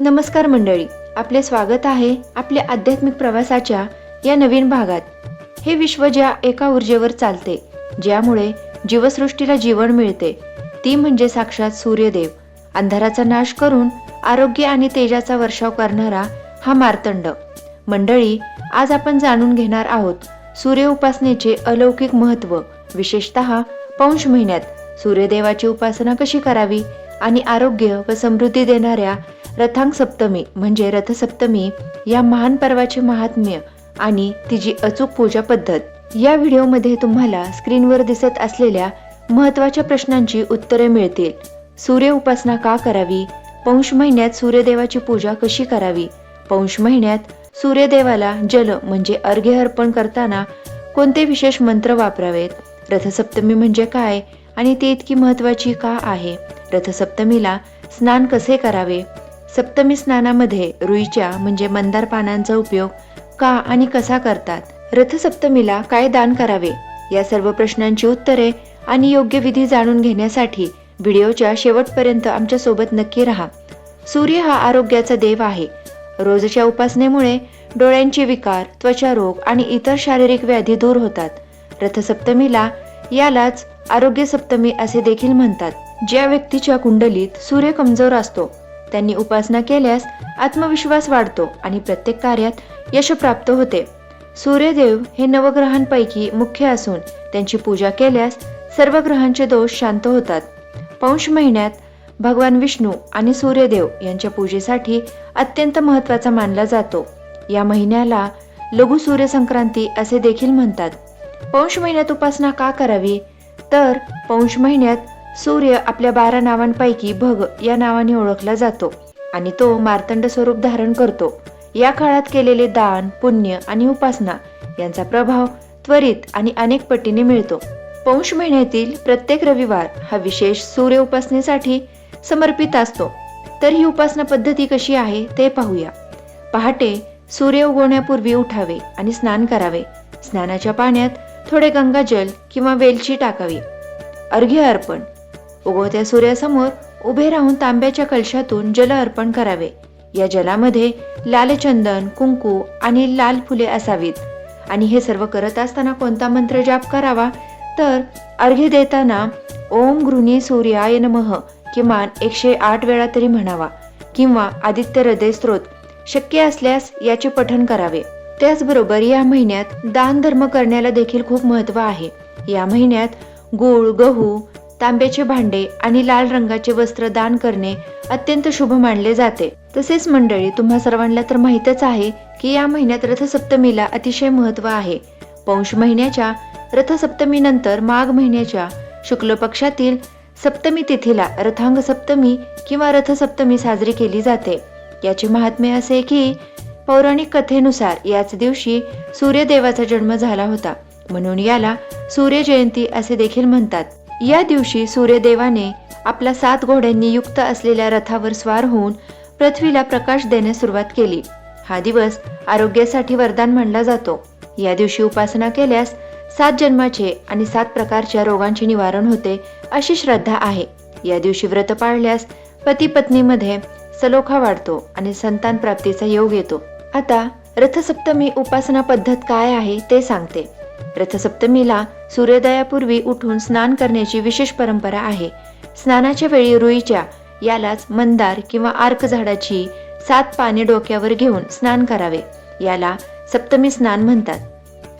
नमस्कार मंडळी आपले स्वागत आहे आपल्या आध्यात्मिक प्रवासाच्या या नवीन भागात. हे विश्व ज्या एका ऊर्जेवर चालते ज्यामुळे जीवसृष्टीला जीवन मिळते ती म्हणजे साक्षात सूर्यदेव. अंधाराचा नाश करून आरोग्य आणि तेजाचा वर्षाव करणारा हा मार्तंड. मंडळी आज आपण जाणून घेणार आहोत सूर्य उपासनेचे अलौकिक महत्त्व विशेषतः पौष महिन्यात. सूर्यदेवाची उपासना कशी करावी? आणि आरोग्य व समृद्धी देणाऱ्या रथांग सप्तमी म्हणजे रथसप्तमी या महान पर्वाचे महात्म्य आणि तिची अचूक पूजा पद्धत. या व्हिडिओमध्ये तुम्हाला स्क्रीनवर दिसत असलेल्या महत्त्वाच्या प्रश्नांची उत्तरे मिळतील. सूर्य उपासना का करावी? पौष महिन्यात सूर्यदेवाची पूजा कशी करावी? पौष महिन्यात सूर्यदेवाला जल म्हणजे अर्घ्य अर्पण करताना कोणते विशेष मंत्र वापरावेत? रथसप्तमी म्हणजे काय? आणि ती इतकी महत्वाची का आहे? रथसप्तमीला स्नान कसे करावे? सप्तमी स्नानामध्ये रुईच्या म्हणजे मंदार पानांचा उपयोग का आणि कसा करतात? रथसप्तमीला काय दान करावे? या सर्व प्रश्नांची उत्तरे आणि योग्य विधी जाणून घेण्यासाठी व्हिडिओच्या शेवटपर्यंत आमच्यासोबत नक्की राहा. सूर्य हा आरोग्याचा देव आहे. रोजच्या उपासनेमुळे डोळ्यांचे विकार त्वचा रोग आणि इतर शारीरिक व्याधी दूर होतात. रथसप्तमीला यालाच आरोग्य सप्तमी असे देखील म्हणतात. ज्या व्यक्तीच्या कुंडलीत सूर्य कमजोर असतो त्यांनी उपासना केल्यास आत्मविश्वास वाढतो आणि प्रत्येक कार्यात यश प्राप्त होते. सूर्यदेव हे नवग्रहांपैकी मुख्य असून त्यांची पूजा केल्यास सर्व ग्रहांचे दोष शांत होतात. पौष महिन्यात भगवान विष्णू आणि सूर्यदेव यांच्या पूजेसाठी अत्यंत महत्त्वाचा मानला जातो. या महिन्याला लघु सूर्य संक्रांती असे देखील म्हणतात. पौष महिन्यात उपासना का करावी? तर पौष महिन्यात सूर्य आपल्या बारा नावांपैकी भग या नावाने ओळखला जातो आणि तो मार्तंड स्वरूप धारण करतो. या काळात केलेले दान पुण्य आणि उपासना यांचा प्रभाव त्वरित आणि अनेक पटीने मिळतो. पौष महिन्यातील प्रत्येक रविवार हा विशेष सूर्य उपासनेसाठी समर्पित असतो. तर ही उपासना पद्धती कशी आहे ते पाहूया. पहाटे सूर्य उगवण्यापूर्वी उठावे आणि स्नान करावे. स्नानाच्या पाण्यात थोडे गंगाजल किंवा वेलची टाकावी. अर्घ्य अर्पण. उगवत्या सूर्यासमोर उभे राहून तांब्याच्या कलशातून जल अर्पण करावे. या जलामध्ये लाल चंदन कुंकू आणि लाल फुले असावीत. आणि हे सर्व करत असताना कोणता मंत्र जाप करावा? तर अर्घ्य देताना ओम गृणी सूर्याय नमः किमान एकशे आठ वेळा तरी म्हणावा. किंवा आदित्य हृदय स्त्रोत शक्य असल्यास याचे पठण करावे. त्याचबरोबर या महिन्यात दान धर्म करण्याला देखील खूप महत्त्व आहे. या महिन्यात गूळ गहू तांब्याचे भांडे आणि लाल रंगाचे वस्त्र दान करणे अत्यंत शुभ मानले जाते. तसेच मंडळी तुम्हा सर्वांना तर माहीतच आहे की या महिन्यात रथसप्तमीला अतिशय महत्त्व आहे. पौष महिन्याच्या रथसप्तमीनंतर माघ महिन्याच्या शुक्ल पक्षातील सप्तमी तिथीला रथांग सप्तमी किंवा रथसप्तमी साजरी केली जाते. याचे महात्म्य असे की पौराणिक कथेनुसार याच दिवशी सूर्यदेवाचा जन्म झाला होता. म्हणून याला सूर्य जयंती असे देखील म्हणतात. या दिवशी सूर्यदेवाने आपला सात घोड्यांनी युक्त असलेल्या रथावर स्वार होऊन पृथ्वीला प्रकाश देण्यास सुरुवात केली. हा दिवस आरोग्यासाठी वरदान मानला जातो. या दिवशी उपासना केल्यास सात जन्माचे आणि सात प्रकारच्या रोगांचे निवारण होते अशी श्रद्धा आहे. या दिवशी व्रत पाळल्यास पती पत्नीमध्ये सलोखा वाढतो आणि संतान प्राप्तीचा योग येतो. आता रथसप्तमी उपासना पद्धत काय आहे ते सांगते. रथसप्तमीला सूर्योदयापूर्वी उठून स्नान करण्याची विशेष परंपरा आहे. स्नानाच्या वेळी रुईच्या यालाच मंदार किंवा आर्क झाडाची सात पाने डोक्यावर घेऊन स्नान करावे. याला सप्तमी स्नान म्हणतात.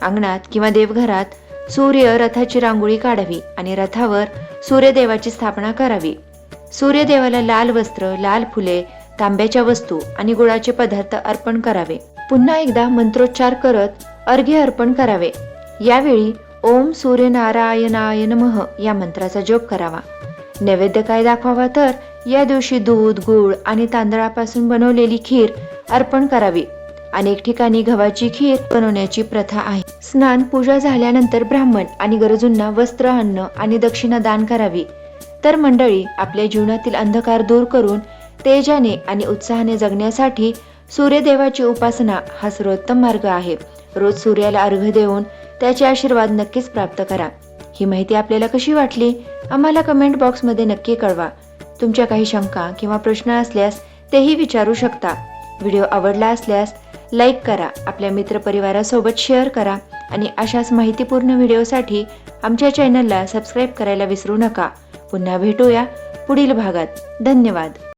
अंगणात किंवा देवघरात सूर्य रथाची रांगोळी काढावी आणि रथावर सूर्यदेवाची स्थापना करावी. सूर्यदेवाला लाल वस्त्र लाल फुले तांब्याच्या वस्तू आणि गुळाचे पदार्थ अर्पण करावे. पुन्हा एकदा मंत्रोच्चार करत अर्घ्य अर्पण करावे. यावेळी ओम सूर्यनारायणाय नमः या मंत्राचा जप करावा. नैवेद्य काय दाखवावा तर या दिवशी दूध गुळ आणि तांदळापासून बनवलेली खीर अर्पण करावी. अनेक ठिकाणी गव्हाची खीर बनवण्याची प्रथा आहे. स्नान पूजा झाल्यानंतर ब्राह्मण आणि गरजूंना वस्त्र अन्न आणि दक्षिणा दान करावी. तर मंडळी आपल्या जीवनातील अंधकार दूर करून तेजाने आणि उत्साहाने जगण्यासाठी सूर्यदेवाची उपासना हा सर्वोत्तम मार्ग आहे. रोज सूर्याला अर्घ देऊन त्याचे आशीर्वाद नक्कीच प्राप्त करा. ही माहिती आपल्याला कशी वाटली? आम्हाला कमेंट बॉक्समध्ये नक्की कळवा. तुमच्या काही शंका किंवा प्रश्न असल्यास तेही विचारू शकता. व्हिडिओ आवडला असल्यास लाईक करा आपल्या मित्रपरिवारासोबत शेअर करा आणि अशाच माहितीपूर्ण व्हिडिओसाठी आमच्या चॅनलला सबस्क्राईब करायला विसरू नका. पुन्हा भेटूया पुढील भागात. धन्यवाद.